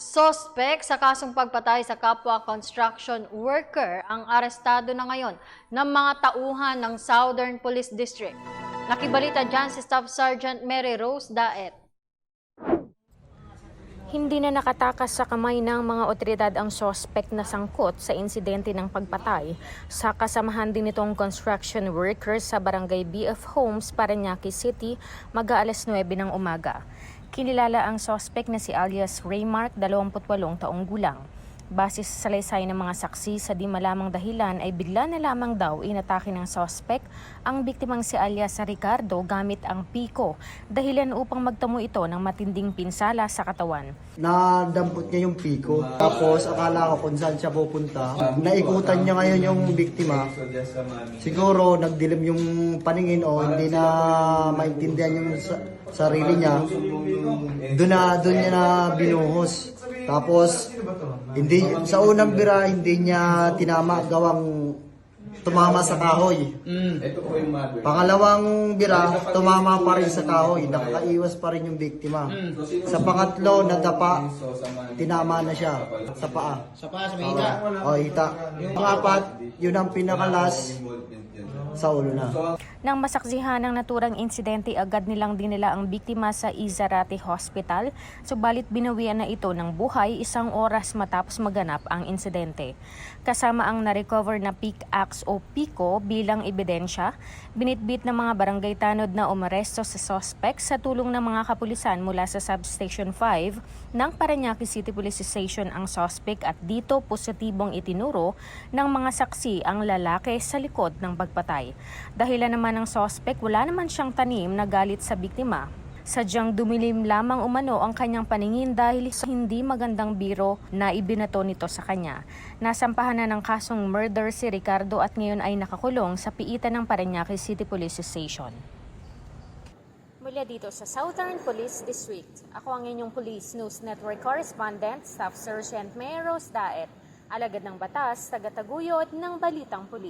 Sospek sa kasong pagpatay sa kapwa construction worker ang arestado na ngayon ng mga tauhan ng Southern Police District. Nakibalita dyan si Staff Sergeant Mary Rose Daet. Hindi na nakatakas sa kamay ng mga otoridad ang sospek na sangkot sa insidente ng pagpatay sa kasamahan din nitong construction workers sa barangay BF Homes, Parañaque City, mag-aalas 9 ng umaga. Kinilala ang sospek na si alias Raymark, 28 taong gulang. Base sa salaysay ng mga saksi sa di malamang dahilan ay bigla na lamang daw inatake ng sospek ang biktimang si alias Ricardo gamit ang piko dahilan upang magtamo ito ng matinding pinsala sa katawan. Nadampot niya yung piko. Tapos akala ko kung saan siya pupunta. Naikutan niya ngayon yung biktima. Siguro nagdilim yung paningin o hindi na maintindihan yung sa- sarili niya. Doon na doon niya na binuhos. Tapos hindi sa unang bira hindi niya tinama gawang tumama sa kahoy. Ito po yung mother. Pangalawang bira, tumama pa rin sa kahoy. Nakakaiwas pa rin yung biktima. Sa pangatlo, nadapa, tinama na siya sa paa. Sa paa, sa may hita. O, hita. Yung pangapat, yun ang pinakalas sa ulo na. Nang masaksihan ng naturang insidente, agad nilang dinala ang biktima sa Izarate Hospital, subalit binawian na ito ng buhay isang oras matapos maganap ang insidente. Kasama ang na-recover na pickaxe o piko bilang ebidensya, binitbit ng mga barangay tanod na umaresto sa suspect sa tulong ng mga kapulisan mula sa Substation 5 ng Parañaque City Police Station ang suspect at dito positibong itinuro ng mga saksi ang lalaki sa likod ng pagpatay. Dahilan naman ng suspect, wala naman siyang tanim na galit sa biktima. Sadyang dumilim lamang umano ang kanyang paningin dahil sa hindi magandang biro na ibinato nito sa kanya. Nasampahan na ng kasong murder si Ricardo at ngayon ay nakakulong sa piitan ng Parañaque City Police Station. Mula dito sa Southern Police District, ako ang inyong Police News Network Correspondent, Staff Sergeant Meros Daet, alagad ng batas, tagataguyod ng Balitang Pulis.